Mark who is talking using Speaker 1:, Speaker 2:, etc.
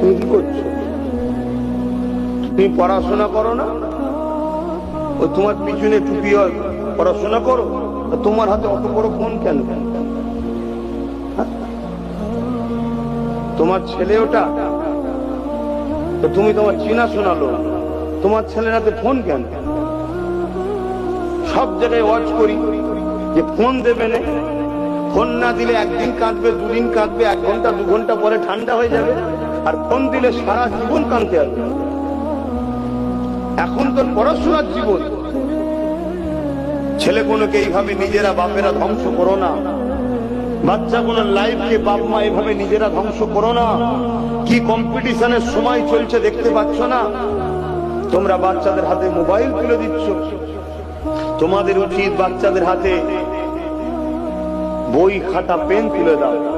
Speaker 1: তুমি কি করছ? তুমি পড়াশোনা করো না? ও তোমার পিছনে টুপি পড়াশোনা করো? তোমার হাতে অত বড় ফোন কেন? হ্যাঁ? তোমার ছেলে ওটা? তো তুমি তোমার চিনা শোনালো। তোমার ছেলের হাতে ফোন কেন? সব জায়গায় ওয়াচ করি যে ফোন দেবে না? ফোন না দিলে একদিন কাঁদবে, দুদিন কাঁদবে, এক ঘণ্টা, দু ঘণ্টা পরে ঠান্ডা হয়ে যাবে আর ফোন দিলে সারা জীবন কাঁদতে হবে এখন তোর পড়াশোনার জীবন। ছেলেগুলোকে এইভাবে নিজেরা বাপেরা ধ্বংস করো না। বাচ্চাগুলোর লাইফকে বাপ মা এভাবে নিজেরা ধ্বংস করো না। কি কম্পিটিশনের সময় চলছে দেখতে পাচ্ছ না? তোমরা বাচ্চাদের হাতে মোবাইল তুলে দিচ্ছ। তোমাদের উচিত বাচ্চাদের হাতে বই খাতা পেন তুলে দাও।